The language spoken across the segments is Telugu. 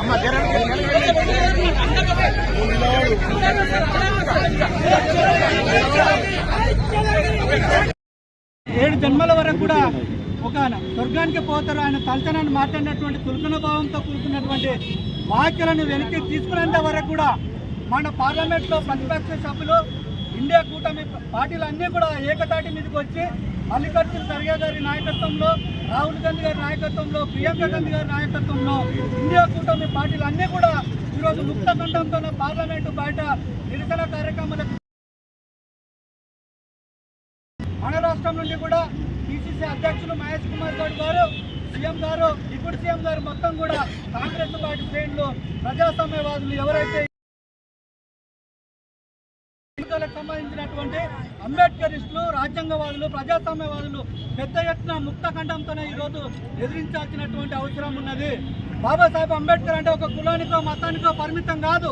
అమ్మ ఏడు జన్మల వరకు కూడా ఒక స్వర్గానికి పోతారు. ఆయన తలచనాన్ని మాట్లాడినటువంటి తులకన భావంతో కూడుకున్నటువంటి వ్యాఖ్యలను వెనక్కి తీసుకునేంత వరకు కూడా మన పార్లమెంట్లో ప్రతిపక్ష సభ్యులు ఇండియా కూటమి పార్టీలు అన్నీ కూడా ఏకతాటి మీదకి వచ్చి మల్లికార్జున ఖర్గే గారి నాయకత్వంలో రాహుల్ గాంధీ గారి నాయకత్వంలో ప్రియాంక గాంధీ గారి నాయకత్వంలో ఇండియా కూటమి పార్టీలు అన్నీ కూడా ఈరోజు ముక్త ఖండంతో పార్లమెంటు బయట నిరసన కార్యక్రమాలకు మన రాష్ట్రం నుండి కూడా పిసిసి అధ్యక్షులు మహేష్ కుమార్ గౌడ్ గారు సీఎం గారు ఇప్పుడు సీఎం గారు మొత్తం కూడా కాంగ్రెస్ పార్టీ శ్రేణులు ప్రజాస్వామ్యవాదులు ఎవరైతే ఎన్నికలకు సంబంధించినటువంటి అంబేద్కరిస్టులు రాజ్యాంగవాదులు ప్రజాస్వామ్యవాదులు పెద్ద ఎత్తున ముక్త ఖండంతోనే ఈరోజు ఎదిరించాల్సినటువంటి అవసరం ఉన్నది. బాబాసాహెబ్ అంబేద్కర్ అంటే ఒక కులానికో మతానికో పరిమితం కాదు.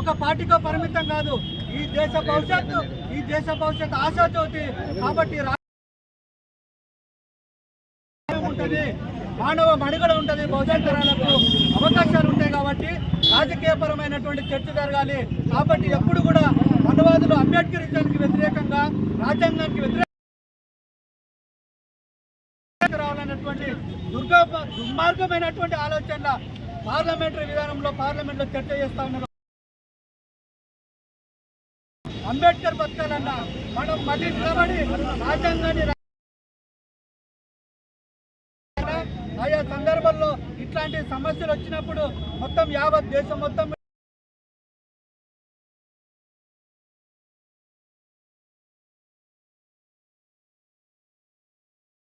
ఒక పార్టీకో పరిమితం కాదు. ఈ దేశ భవిష్యత్తు ఈ దేశ భవిష్యత్తు ఆశాజ్యోతి కాబట్టి మానవ మనుగడ ఉంటుంది భవిష్యత్ తరాలకు అవకాశాలు ఉంటాయి కాబట్టి రాజకీయపరమైనటువంటి చర్చ జరగాలి. కాబట్టి ఎప్పుడు కూడా మనవాదులు అంబేద్కరిజానికి వ్యతిరేకంగా రాజ్యాంగానికి వ్యతిరేకంగా రావాలన్నటువంటి దుర్గా దుర్మార్గమైనటువంటి ఆలోచనల పార్లమెంటరీ విధానంలో పార్లమెంట్లో చర్చ చేస్తా ఉన్నారు అంబేద్కర్ బతకాలన్న మనం మళ్ళీ నిలబడి రాజ్యాంగాన్ని సందర్భంలో ఇట్లాంటి సమస్యలు వచ్చినప్పుడు మొత్తం యావత్ దేశం మొత్తం